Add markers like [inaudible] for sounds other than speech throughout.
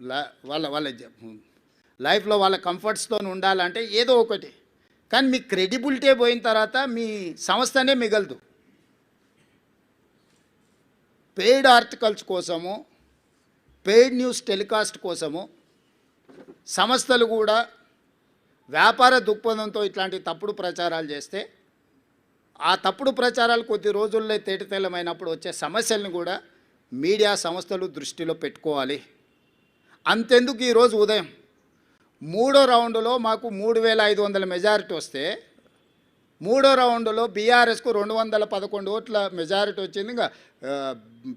లా- వాళ్ళ వాళ్ళ లైఫ్లో వాళ్ళ కంఫర్ట్స్తో ఉండాలంటే ఏదో ఒకటి. కానీ మీ క్రెడిబిలిటీ పోయిన తర్వాత మీ సంస్థనే మిగలదు. పెయిడ్ ఆర్టికల్స్ కోసము పెయిడ్ న్యూస్ టెలికాస్ట్ కోసము సంస్థలు కూడా వ్యాపార దృక్పథంతో ఇట్లాంటి తప్పుడు ప్రచారాలు చేస్తే ఆ తప్పుడు ప్రచారాలు కొద్ది రోజుల్లో తేటతెల్లమైనప్పుడు వచ్చే సమస్యలను కూడా మీడియా సంస్థలు దృష్టిలో పెట్టుకోవాలి. అంతెందుకు ఈరోజు ఉదయం? మూడో రౌండ్లో మాకు మూడు వేల ఐదు వందల మెజారిటీ వస్తే మూడో రౌండ్లో బీఆర్ఎస్కు రెండు వందల పదకొండు ఓట్ల మెజారిటీ వచ్చింది. ఇంకా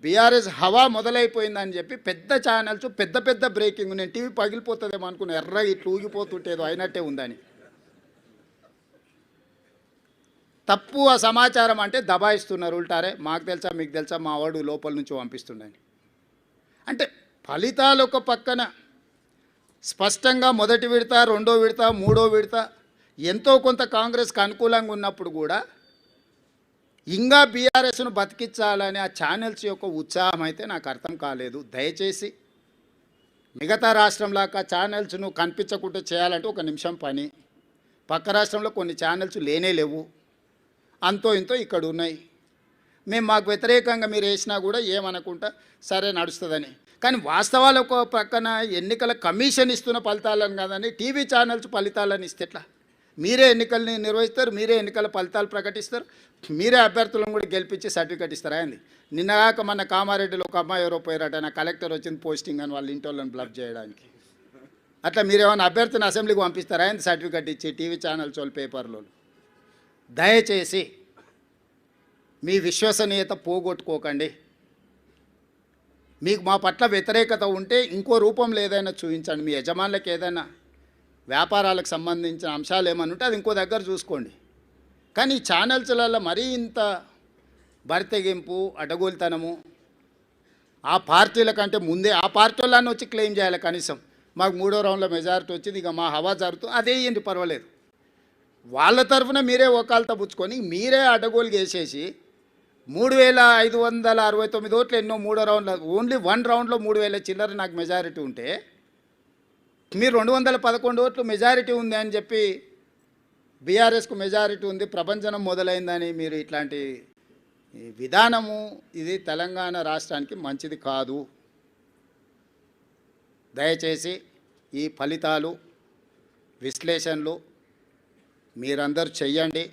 బీఆర్ఎస్ హవా మొదలైపోయిందని చెప్పి పెద్ద ఛానల్స్ పెద్ద పెద్ద బ్రేకింగ్ నేను టీవీ పగిలిపోతుందేమో అనుకున్నా. ఎర్ర ఇట్లా ఊగిపోతుంటేదో అయినట్టే ఉందని. తప్పు ఆ సమాచారం అంటే దబాయిస్తున్నారు ఉల్టారే. మాకు తెలుసా మీకు తెలుసా మా వాడు లోపల నుంచి పంపిస్తుండని. అంటే ఫలితాలు ఒక పక్కన. స్పష్టంగా మొదటి విడత రెండో విడత మూడో విడత ఎంతో కొంత కాంగ్రెస్కి అనుకూలంగా ఉన్నప్పుడు కూడా ఇంకా బీఆర్ఎస్ను బతికించాలని ఆ ఛానల్స్ యొక్క ఉత్సాహం అయితే నాకు అర్థం కాలేదు. దయచేసి మిగతా రాష్ట్రంలాగా ఛానల్స్ను కనిపించకుండా చేయాలంటే ఒక నిమిషం పని. పక్క రాష్ట్రంలో కొన్ని ఛానల్స్ లేనే లేవు. అంతో ఇంతో ఇక్కడ ఉన్నాయి. మేము మాకు వ్యతిరేకంగా మీరు వేసినా కూడా ఏమనుకుంటా సరే నడుస్తుందని. కానీ వాస్తవాలు ఒక పక్కన ఎన్నికల కమిషన్ ఇస్తున్న ఫలితాలను కాదని టీవీ ఛానల్స్ ఫలితాలను ఇస్తే ఎట్లా? మీరే ఎన్నికల్ని నిర్వహిస్తారు మీరే ఎన్నికల ఫలితాలు ప్రకటిస్తారు మీరే అభ్యర్థులను కూడా గెలిపించి సర్టిఫికెట్ ఇస్తారా అండి నిన్నగాక మన కామారెడ్డిలో ఒక అమ్మాయి ఎవరో పోయారట నా కలెక్టర్ వచ్చింది పోస్టింగ్ అని వాళ్ళ ఇంటి వాళ్ళని బ్లబ్ చేయడానికి. అట్లా మీరు ఏమైనా అభ్యర్థిని అసెంబ్లీకి పంపిస్తారా ఏంది సర్టిఫికెట్ ఇచ్చి టీవీ ఛానల్స్ వాళ్ళు పేపర్లో దయచేసి మీ విశ్వసనీయత పోగొట్టుకోకండి. మీకు మా పట్ల వ్యతిరేకత ఉంటే ఇంకో రూపంలో ఏదైనా చూపించండి. మీ యజమానులకు ఏదైనా వ్యాపారాలకు సంబంధించిన అంశాలు ఏమనుంటే ఉంటే అది ఇంకో దగ్గర చూసుకోండి. కానీ ఈ ఛానల్స్లలో మరీ ఇంత బరితెగింపు అడగోలుతనము ఆ పార్టీల కంటే ముందే ఆ పార్టీ వాళ్ళని వచ్చి క్లెయిమ్ చేయాలి కనీసం. మాకు మూడో రౌండ్లో మెజారిటీ వచ్చింది ఇక మా హవా జరుగుతుంది అదే ఏంటి పర్వాలేదు. వాళ్ళ తరఫున మీరే ఒకళ్ళతో పుచ్చుకొని మీరే అడగోలు చేసేసి మూడు వేల ఐదు వందల అరవై తొమ్మిది ఓట్లు ఎన్నో మూడో రౌండ్లో ఓన్లీ వన్ రౌండ్లో మూడు వేల చిల్లర నాకు మెజారిటీ ఉంటే మీరు రెండు వందల పదకొండు ఓట్లు మెజారిటీ ఉంది అని చెప్పి బీఆర్ఎస్కు మెజారిటీ ఉంది ప్రపంచనం మొదలైందని మీరు ఇట్లాంటి ఈ విధానము ఇది తెలంగాణ రాష్ట్రానికి మంచిది కాదు. దయచేసి ఈ ఫలితాలు విశ్లేషణలు మీరందరూ చెయ్యండి.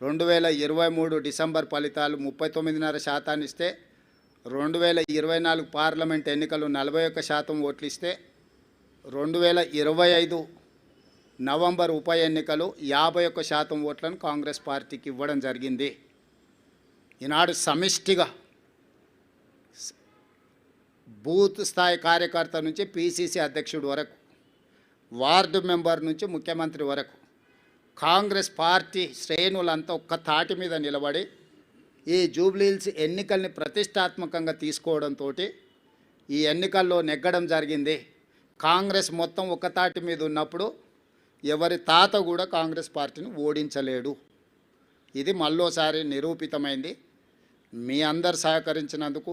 రెండు వేల ఇరవై మూడు డిసెంబర్ ఫలితాలు ముప్పై తొమ్మిదిన్నర శాతాన్ని ఇస్తే రెండు వేల ఇరవై నాలుగు పార్లమెంట్ ఎన్నికలు నలభై ఒక్క శాతం ఓట్లు ఇస్తే రెండు వేల ఇరవై ఐదు నవంబర్ ఉప ఎన్నికలు యాభై ఒక్క శాతం ఓట్లను కాంగ్రెస్ పార్టీకి ఇవ్వడం జరిగింది. ఈనాడు సమిష్టిగా బూత్ స్థాయి కార్యకర్త నుంచి పీసీసీ అధ్యక్షుడు వరకు వార్డు మెంబర్ నుంచి ముఖ్యమంత్రి వరకు కాంగ్రెస్ పార్టీ శ్రేణులంతా ఒక్క తాటి మీద నిలబడి ఈ జూబ్లీహిల్స్ ఎన్నికల్ని ప్రతిష్టాత్మకంగా తీసుకోవడంతో ఈ ఎన్నికల్లో నెగ్గడం జరిగింది. కాంగ్రెస్ మొత్తం ఒక తాటి మీద ఉన్నప్పుడు ఎవరి తాత కూడా కాంగ్రెస్ పార్టీని ఓడించలేడు. ఇది మళ్ళోసారి నిరూపితమైంది. మీ అందరు సహకరించినందుకు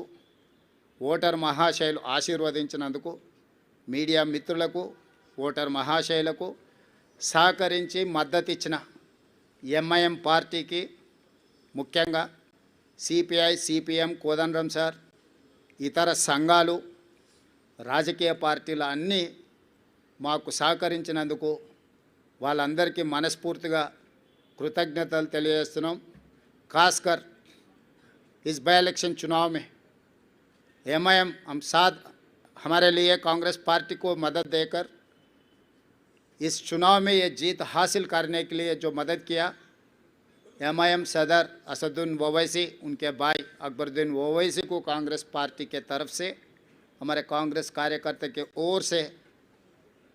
ఓటర్ మహాశైలు ఆశీర్వదించినందుకు మీడియా మిత్రులకు ఓటర్ మహాశయులకు సహకరించి మద్దతు ఇచ్చిన ఎంఐఎం పార్టీకి ముఖ్యంగా సిపిఐ సిపిఎం కోదండరం సార్ ఇతర సంఘాలు రాజకీయ పార్టీలు అన్నీ మాకు సహకరించినందుకు వాళ్ళందరికీ మనస్ఫూర్తిగా కృతజ్ఞతలు తెలియజేస్తున్నాం खासकर इस बाई इलेक्शन चुनाव में एमआईएम हम साथ हमारे लिए कांग्रेस पार्टी को मदद देकर इस चुनाव में ये जीत हासिल करने के लिए जो मदद किया एमआईएम सदर असदुद्दीन ओवैसी, उनके भाई अकबरुद्दीन ओवैसी को कांग्रेस पार्टी के तरफ़ से, हमारे कांग्रेस कार्यकर्ता के ओर से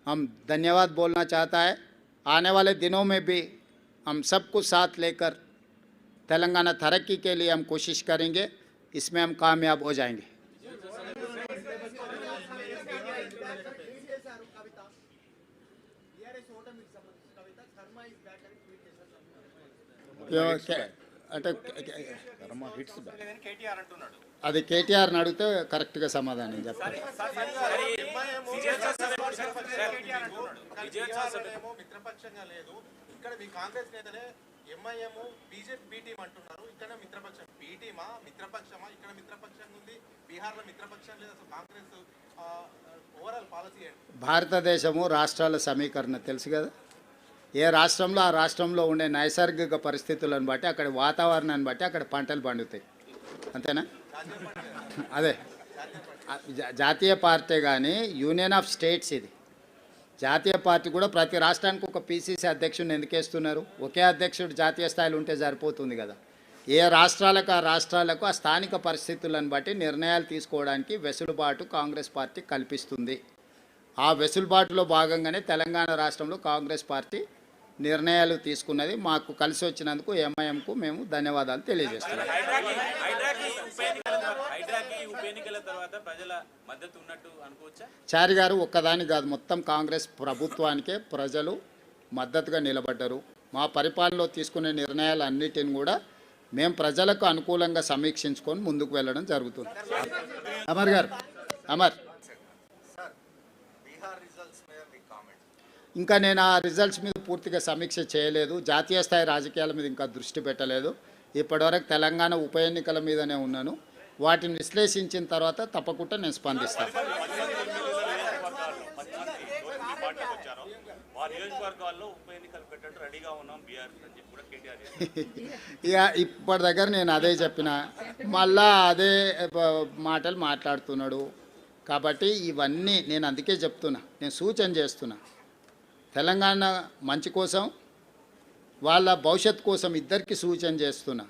हम धन्यवाद बोलना चाहता है। आने वाले दिनों में भी हम सबको साथ लेकर तेलंगाना तरक्की के लिए हम कोशिश करेंगे। इसमें हम कामयाब हो जाएँगे। అంటే కేటీఆర్ అది కేటీఆర్ని అడిగితే కరెక్ట్గా సమాధానం చెప్తాను ఏమో మిత్రపక్షంగా లేదు ఇక్కడ మీ కాంగ్రెస్ నేతలే ఎంఐఎం బీజేపీ బి టీం అంటున్నారు. ఇక్కడ మిత్రపక్షం బి టీమా మిత్రపక్షమా? ఇక్కడ మిత్రపక్షంగా ఉంది. బీహార్లో మిత్రపక్షం లేదు. అసలు కాంగ్రెస్ ఓవరాల్ పాలసీ ఏంటి? భారతదేశము రాష్ట్రాల సమీకరణ తెలుసు కదా? ఏ రాష్ట్రంలో ఆ రాష్ట్రంలో ఉండే నైసర్గిక పరిస్థితులను బట్టి అక్కడ వాతావరణాన్ని బట్టి అక్కడ పంటలు పండుతాయి. అంతేనా? అదే. జాతీయ పార్టీ కానీ యూనియన్ ఆఫ్ స్టేట్స్ ఇది. జాతీయ పార్టీ కూడా ప్రతి రాష్ట్రానికి ఒక పీసీసీ అధ్యక్షుడిని ఎందుకేస్తున్నారు ఒకే అధ్యక్షుడు జాతీయ స్థాయిలో ఉంటే సరిపోతుంది కదా. ఏ రాష్ట్రాలకు ఆ రాష్ట్రాలకు ఆ స్థానిక పరిస్థితులను బట్టి నిర్ణయాలు తీసుకోవడానికి వెసులుబాటు కాంగ్రెస్ పార్టీ కల్పిస్తుంది. ఆ వెసులుబాటులో భాగంగానే తెలంగాణ రాష్ట్రంలో కాంగ్రెస్ పార్టీ నిర్ణయాలు తీసుకున్నది మాకు కలిసి వచ్చినందుకు ఎంఐఎంకు మేము ధన్యవాదాలు తెలియజేస్తున్నాం. చారి గారు ఒక్కదాని కాదు మొత్తం కాంగ్రెస్ ప్రభుత్వానికే ప్రజలు మద్దతుగా నిలబడ్డారు. మా పరిపాలనలో తీసుకునే నిర్ణయాలన్నిటిని కూడా మేము ప్రజలకు అనుకూలంగా సమీక్షించుకొని ముందుకు వెళ్ళడం జరుగుతుంది. అమర్ గారు అమర్. ఇంకా నేను ఆ రిజల్ట్స్ మీద పూర్తిగా సమీక్ష చేయలేదు. జాతీయ స్థాయి రాజకీయాల మీద ఇంకా దృష్టి పెట్టలేదు. ఇప్పటివరకు తెలంగాణ ఉప ఎన్నికల మీదనే ఉన్నాను. వాటిని విశ్లేషించిన తర్వాత తప్పకుండా నేను స్పందిస్తాను. [laughs] ఇక ఇప్పటి దగ్గర నేను అదే చెప్పిన మళ్ళా అదే మాటలు మాట్లాడుతున్నాడు. కాబట్టి ఇవన్నీ నేను అందుకే చెప్తున్నా. నేను సూచన చేస్తున్నా. తెలంగాణ మంచి కోసం వాళ్ళ భవిష్యత్ కోసం ఇద్దరికి సూచన చేస్తున్నా.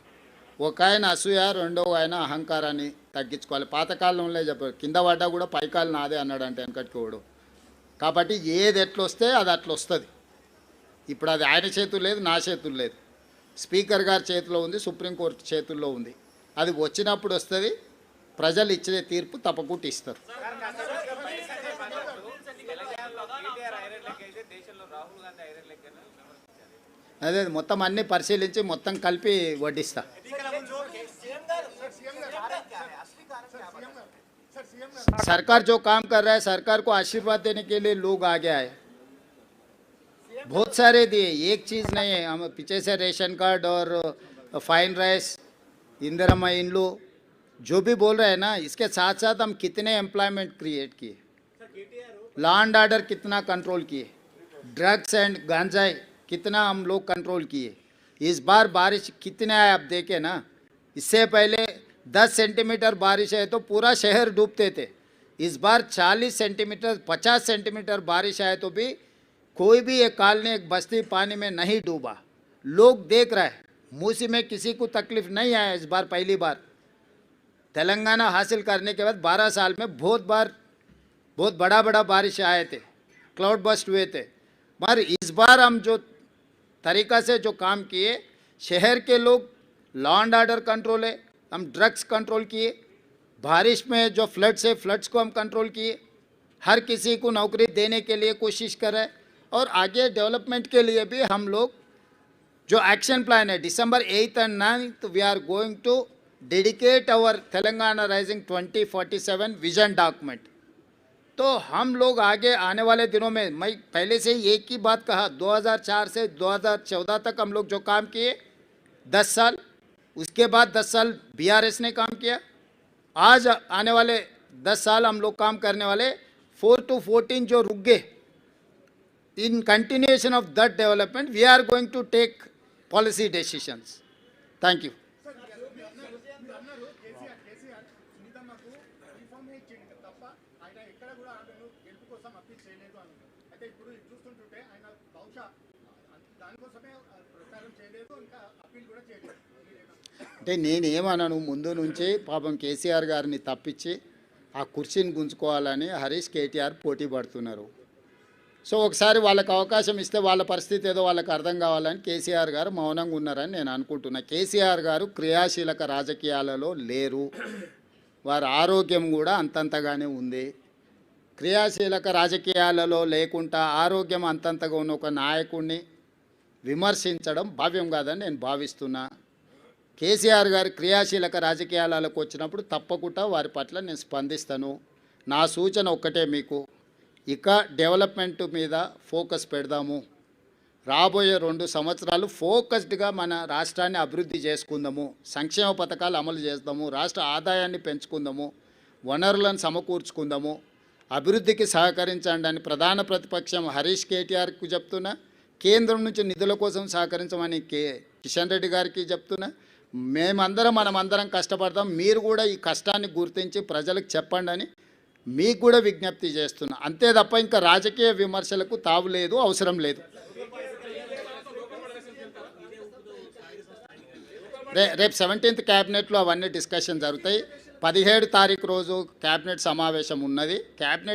ఒక ఆయన అసూయ రెండో ఆయన అహంకారాన్ని తగ్గించుకోవాలి. పాతకాలంలో చెప్పారు కింద పడ్డా కూడా పైకాలు నాదే అన్నాడు అంటే వెనకటికోడు కాబట్టి ఏది ఎట్లొస్తే అది అట్లా వస్తుంది ఇప్పుడు అది ఆయన చేతులు లేదు నా చేతులు లేదు. స్పీకర్ గారి చేతిలో ఉంది సుప్రీంకోర్టు చేతుల్లో ఉంది. అది వచ్చినప్పుడు వస్తుంది ప్రజలు ఇచ్చే తీర్పు తప్పకుండా ఇస్తారు. అదే మొత్తం అన్ని పరిశీలించి మొత్తం కలిపి వడ్డిస్తా सरकार जो काम कर रहा है सरकार को आशीर्वाद देने के लिए लोग आगे आए बहुत सारे दिए एक चीज़ नहीं है हम पीछे से रेशन कार्ड और फाइन राइस इंदिरा इंड्लो जो भी बोल रहे हैं ना इसके साथ साथ हम कितने एम्प्लॉयमेंट क्रिएट किए लॉ एंड ऑर्डर कितना कंट्रोल किए ड्रग्स एंड गांजाई कितना हम लोग कंट्रोल किए। इस बार बारिश कितने आए आप देखे ना? इससे पहले 10 सेंटीमीटर बारिश है तो पूरा शहर डूबते थे। इस बार 40 सेंटीमीटर 50 सेंटीमीटर बारिश आए तो भी कोई भी एक कॉलोनी, एक बस्ती पानी में नहीं डूबा। लोग देख रहे हैं मूसी में किसी को तकलीफ़ नहीं आया इस बार पहली बार। तेलंगाना हासिल करने के बाद 12 साल में बहुत बार, बहुत बड़ा बड़ा बारिश आए थे क्लाउड बस्ट हुए थे। मगर इस बार हम जो तरीका से जो काम किए, शहर के लोग लॉ एंड ऑर्डर कंट्रोल है, हम ड्रग्स कंट्रोल किए, बारिश में जो फ्लड्स है फ्लड्स को हम कंट्रोल किए, हर किसी को नौकरी देने के लिए कोशिश कर और आगे डेवलपमेंट के लिए भी हम लोग जो एक्शन प्लान है December eight and ninth we are going to dedicate our Telangana rising 2047 vision document तो हम लोग आगे आने वाले दिनों में मैं पहले से ही एक ही बात कहा 2004 से 2014 तक हम लोग जो काम किए 10 साल उसके बाद 10 साल बीआरएस ने काम किया आज आने वाले 10 साल हम लोग काम करने वाले 4 टू 14 जो रुक गए in continuation of that development, we are going to take policy decisions. Thank you. అంటే నేనేమన్నాను ముందు నుంచి పాపం కేసీఆర్ గారిని తప్పించి ఆ కుర్చీని గుంజుకోవాలని హరీష్ కేటీఆర్ పోటీ పడుతున్నారు. సో ఒకసారి వాళ్ళకి అవకాశం ఇస్తే వాళ్ళ పరిస్థితి ఏదో వాళ్ళకి అర్థం కావాలని కేసీఆర్ గారు మౌనంగా ఉన్నారని నేను అనుకుంటున్నా. కేసీఆర్ గారు క్రియాశీలక రాజకీయాలలో లేరు. వారి ఆరోగ్యం కూడా అంతంతగానే ఉంది. క్రియాశీలక రాజకీయాలలో లేకుండా ఆరోగ్యం అంతంతగా ఉన్న ఒక నాయకుడిని విమర్శించడం భావ్యం కాదని నేను భావిస్తున్నా. కేసీఆర్ గారు క్రియాశీలక రాజకీయాలకు వచ్చినప్పుడు తప్పకుండా వారి పట్ల నేను స్పందిస్తాను. నా సూచన ఒక్కటే మీకు. ఇక డెవలప్మెంట్ మీద ఫోకస్ పెడదాము. రాబోయే రెండు సంవత్సరాలు ఫోకస్డ్గా మన రాష్ట్రాన్ని అభివృద్ధి చేసుకుందాము. సంక్షేమ పథకాలు అమలు చేద్దాము. రాష్ట్ర ఆదాయాన్ని పెంచుకుందాము. వనరులను సమకూర్చుకుందాము. అభివృద్ధికి సహకరించండి అని ప్రధాన ప్రతిపక్షం హరీష్ కేటీఆర్కు చెప్తున్నా. కేంద్రం నుంచి నిధుల కోసం సహకరించమని కే కిషన్ రెడ్డి గారికి చెప్తున్నా. మేమందరం మనమందరం కష్టపడతాం. మీరు కూడా ఈ కష్టాన్ని గుర్తించి ప్రజలకు చెప్పండి అని మీకు కూడా విజ్ఞప్తి చేస్తున్నా. అంతే తప్ప ఇంకా రాజకీయ విమర్శలకు తావు లేదు అవసరం లేదు. రే రేపు సెవెంటీన్త్ క్యాబినెట్లో అవన్నీ డిస్కషన్ జరుగుతాయి. పదిహేడు తారీఖు రోజు క్యాబినెట్ సమావేశం ఉన్నది. క్యాబినెట్